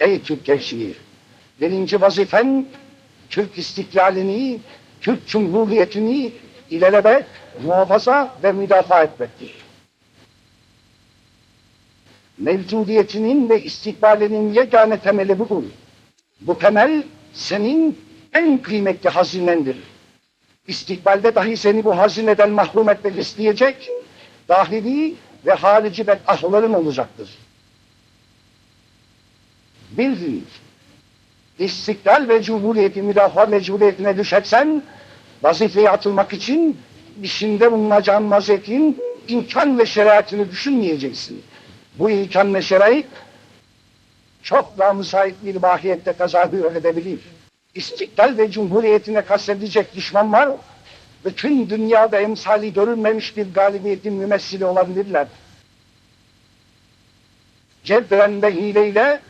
Ey Türk gençliği! Birinci vazifen Türk istiklalini, Türk Cumhuriyeti'ni ilelebet muhafaza ve müdafaa etmektir. Mevcudiyetinin ve istikbalinin yegane temeli budur. Bu temel senin en kıymetli hazinendir. İstikbalde dahi seni bu hazineden mahrum etmek isteyecek dahili ve harici bedahların olacaktır. Bildin, istiklal ve cumhuriyeti müdafaa mecburiyetine düşersen, vazifeye atılmak için işinde bulunacağın vaziyetin imkan ve şeriatını düşünmeyeceksin. Bu imkan ve şerait çok daha müsait bir mahiyette tezahür edebilir. İstiklal ve cumhuriyetine kastedecek düşmanlar bütün dünyada emsali görülmemiş bir galibiyetin mümessili olabilirler. Cebren ve hileyle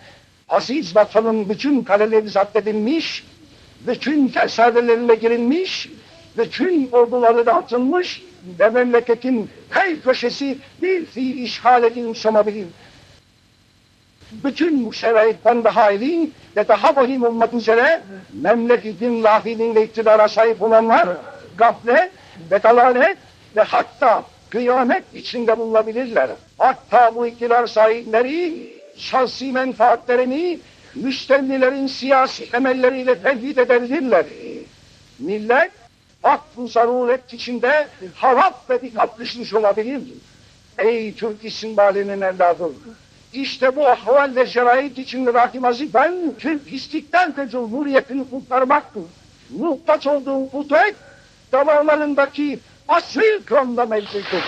aziz vatanın bütün kaleleri zapt edilmiş, bütün tersadelerine girilmiş, bütün orduları dağıtılmış ve memleketin her köşesi bir fiil işgal edilmiş olabilir. Bütün bu şeraitten daha iyi ve daha vahim olmak üzere memleketin lahinin ve iktidara sahip olanlar gaflet ve dalalet ve hatta kıyamet içinde bulunabilirler. Hatta bu iktidar sahipleri şahsi menfaatlerini müstevlilerin siyasi emelleriyle tevhid edebilirler. Millet aklı zaruret içinde harap ve dikkat düşmüş olabilir. Ey Türk istimbalinin evladı! İşte bu ahval ve şerait içinde rahim vazifen Türk istiklal ve cumhuriyetini kurtarmaktır. Muhtaç olduğu kudret damarlarındaki asıl kronda mevcuttur.